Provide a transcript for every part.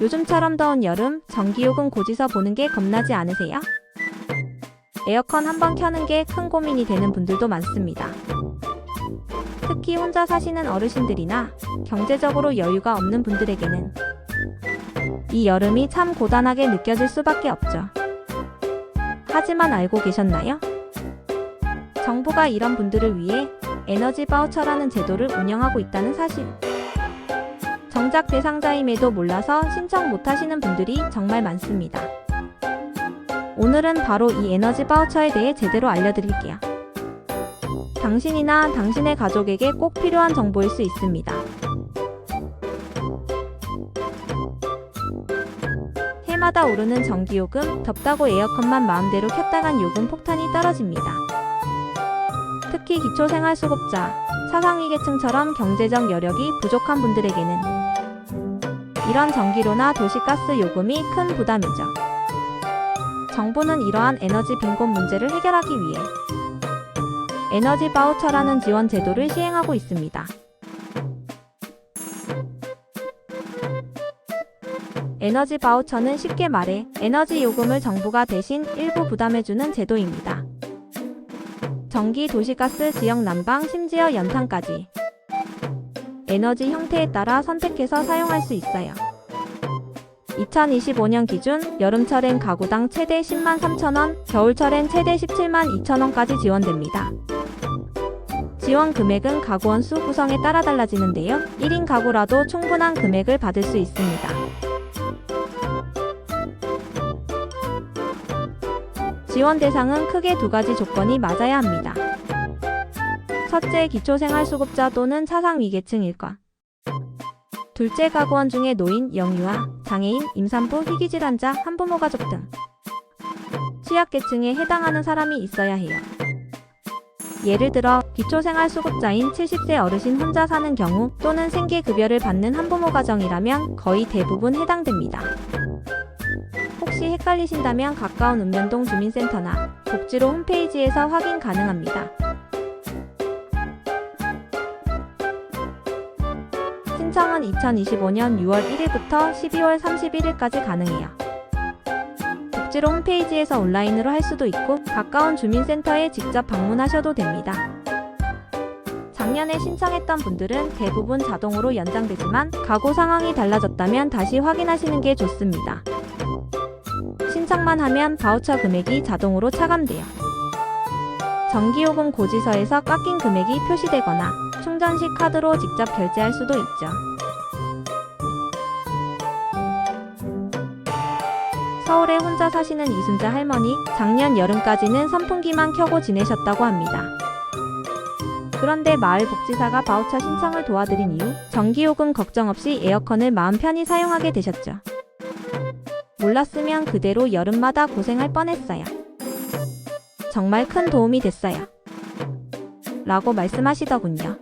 요즘처럼 더운 여름 전기요금 고지서 보는 게 겁나지 않으세요? 에어컨 한 번 켜는 게 큰 고민이 되는 분들도 많습니다. 특히 혼자 사시는 어르신들이나 경제적으로 여유가 없는 분들에게는 이 여름이 참 고단하게 느껴질 수밖에 없죠. 하지만 알고 계셨나요? 정부가 이런 분들을 위해 에너지 바우처라는 제도를 운영하고 있다는 사실. 정작 대상자임에도 몰라서 신청 못 하시는 분들이 정말 많습니다. 오늘은 바로 이 에너지 바우처에 대해 제대로 알려드릴게요. 당신이나 당신의 가족에게 꼭 필요한 정보일 수 있습니다. 해마다 오르는 전기요금, 덥다고 에어컨만 마음대로 켰다간 요금 폭탄이 떨어집니다. 특히 기초생활수급자, 사상위계층처럼 경제적 여력이 부족한 분들에게는 이런 전기료나 도시가스 요금이 큰 부담이죠. 정부는 이러한 에너지 빈곤 문제를 해결하기 위해 에너지 바우처라는 지원 제도를 시행하고 있습니다. 에너지 바우처는 쉽게 말해 에너지 요금을 정부가 대신 일부 부담해주는 제도입니다. 전기, 도시가스, 지역 난방, 심지어 연탄까지 에너지 형태에 따라 선택해서 사용할 수 있어요. 2025년 기준 여름철엔 가구당 최대 10만 3천원, 겨울철엔 최대 17만 2천원까지 지원됩니다. 지원 금액은 가구원 수 구성에 따라 달라지는데요. 1인 가구라도 충분한 금액을 받을 수 있습니다. 지원 대상은 크게 두 가지 조건이 맞아야 합니다. 첫째, 기초생활수급자 또는 사상위계층일 것. 둘째, 가구원 중에 노인, 영유아, 장애인, 임산부, 희귀질 환자, 한부모 가족 등 취약계층에 해당하는 사람이 있어야 해요. 예를 들어 기초생활수급자인 70세 어르신 혼자 사는 경우 또는 생계급여를 받는 한부모 가정이라면 거의 대부분 해당됩니다. 혹시 헷갈리신다면 가까운 읍면동 주민센터나 복지로 홈페이지에서 확인 가능합니다. 신청은 2025년 6월 1일부터 12월 31일까지 가능해요. 복지로 홈페이지에서 온라인으로 할 수도 있고 가까운 주민센터에 직접 방문하셔도 됩니다. 작년에 신청했던 분들은 대부분 자동으로 연장되지만 가구 상황이 달라졌다면 다시 확인하시는 게 좋습니다. 신청만 하면 바우처 금액이 자동으로 차감돼요. 전기요금 고지서에서 깎인 금액이 표시되거나 충전 시 카드로 직접 결제할 수도 있죠. 서울에 혼자 사시는 이순자 할머니, 작년 여름까지는 선풍기만 켜고 지내셨다고 합니다. 그런데 마을 복지사가 바우처 신청을 도와드린 이후 전기요금 걱정 없이 에어컨을 마음 편히 사용하게 되셨죠. 몰랐으면 그대로 여름마다 고생할 뻔했어요. 정말 큰 도움이 됐어요. 라고 말씀하시더군요.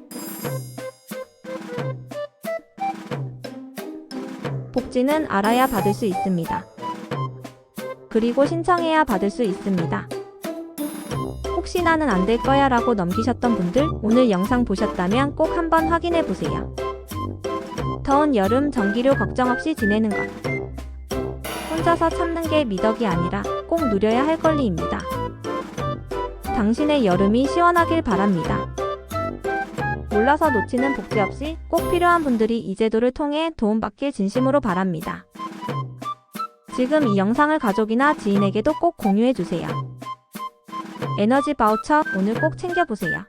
복지는 알아야 받을 수 있습니다. 그리고 신청해야 받을 수 있습니다. 혹시 나는 안 될 거야 라고 넘기셨던 분들 오늘 영상 보셨다면 꼭 한번 확인해 보세요. 더운 여름 전기료 걱정 없이 지내는 것. 혼자서 참는 게 미덕이 아니라 꼭 누려야 할 권리입니다. 당신의 여름이 시원하길 바랍니다. 몰라서 놓치는 복지 없이 꼭 필요한 분들이 이 제도를 통해 도움받길 진심으로 바랍니다. 지금 이 영상을 가족이나 지인에게도 꼭 공유해주세요. 에너지 바우처 오늘 꼭 챙겨보세요.